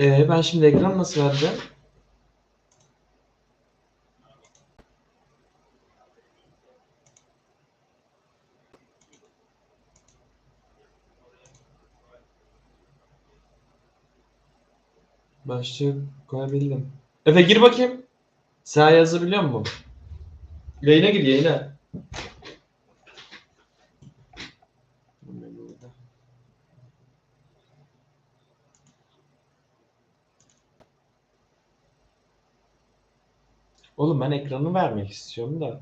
Ee, ben şimdi ekran nasıl vereceğim? Başlığı koyabildim. Efe gir bakayım. Sen yazabiliyor musun? Yayına gir yayına. Oğlum ben ekranı vermek istiyorum da.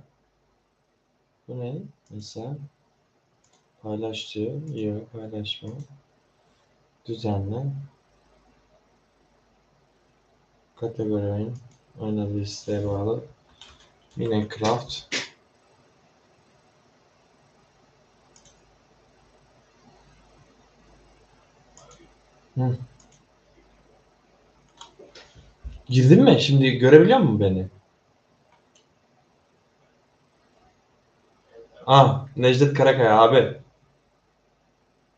Bu ne? Mesela paylaş diyor. Yok paylaşma. Düzenle. Kategori oyun. Oyna listeye bağlı. Hı. Girdin mi? Şimdi görebiliyor musun beni? Ah, Necdet Karakaya abi.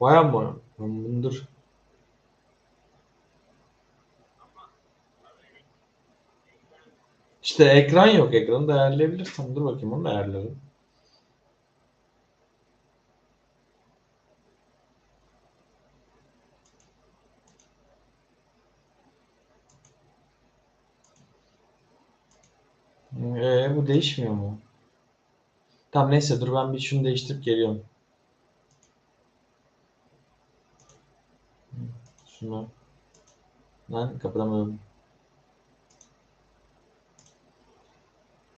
Vay bunu dur. İşte ekran yok. Ekranı da ayarlayabilirsem. Dur bakayım onu da ayarlarım. Ee, bu değişmiyor mu? Tamam neyse dur ben bir şunu değiştirip geliyorum. Şunu. Lan kapatamadım.